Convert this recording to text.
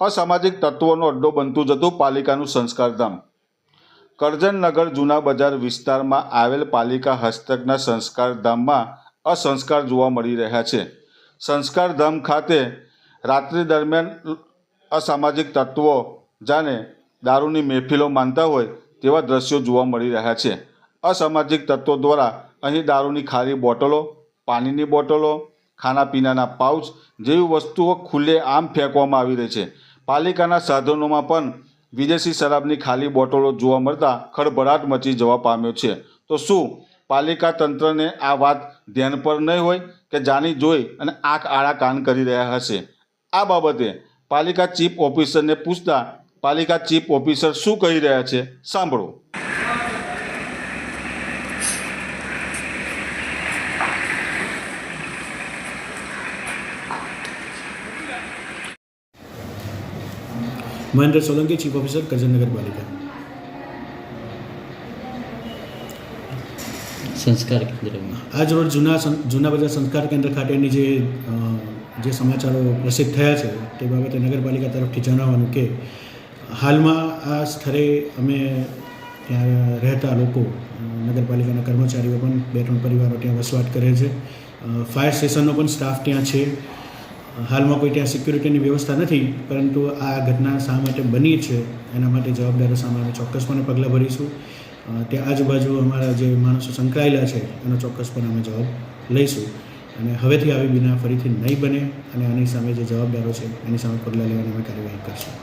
અસામાજિક તત્વોનો અડ્ડો બનતું જતું પાલિકાનું સંસ્કારધામ. કરજણનગર જૂના બજાર વિસ્તારમાં આવેલ પાલિકા હસ્તકના સંસ્કારધામમાં અસંસ્કાર જોવા મળી રહ્યા છે. સંસ્કારધામ ખાતે રાત્રિ દરમિયાન અસામાજિક તત્વો જાણે દારૂની મહેફિલો માનતા હોય તેવા દ્રશ્યો જોવા મળી રહ્યા છે. અસામાજિક તત્વો દ્વારા અહીં દારૂની ખાલી બોટલો, પાણીની બોટલો, ખાનાપીનાના પાઉચ જેવી વસ્તુઓ ખુલ્લે આમ ફેંકવામાં આવી રહી છે. પાલિકાના સાધનોમાં પણ વિદેશી શરાબની ખાલી બોટલો જોવા મળતા ખળભળાટ મચી જવા પામ્યો છે. તો શું પાલિકા તંત્રને આ વાત ધ્યાન પર નહીં હોય કે જાણી જોઈ અને આંખ આડા કાન કરી રહ્યા હશે? આ બાબતે પાલિકા ચીફ ઓફિસરને પૂછતા પાલિકા ચીફ ઓફિસર શું કહી રહ્યા છે? સાંભળો. મહેન્દ્ર સોલંકી ચીફ ઓફિસર કરજણ નગરપાલિકા સંસ્કાર કેન્દ્રમાં આજ રોજ જૂના જૂના બજાર સંસ્કાર કેન્દ્ર ખાતેની જે જે સમાચારો પ્રસિદ્ધ થયા છે તે બાબતે નગરપાલિકા તરફથી જણાવવાનું કે હાલમાં આ સ્થળે અમે ત્યાં રહેતા લોકો નગરપાલિકાના કર્મચારીઓ પણ બે ત્રણ પરિવારો ત્યાં વસવાટ કરે છે. ફાયર સ્ટેશનનો પણ સ્ટાફ ત્યાં છે. હાલમાં કોઈ ત્યાં સિક્યુરિટીની વ્યવસ્થા નથી, પરંતુ આ ઘટના શા માટે બની છે, એના માટે જવાબદારો સામે અમે ચોક્કસપણે પગલાં ભરીશું. ત્યાં આજુબાજુ અમારા જે માણસો સંકળાયેલા છે, એનો ચોક્કસપણે અમે જવાબ લઈશું. અને હવેથી આવી બીના ફરીથી નહીં બને અને આની સામે જે જવાબદારો છે, એની સામે પગલાં લેવાની અમે કાર્યવાહી કરશું.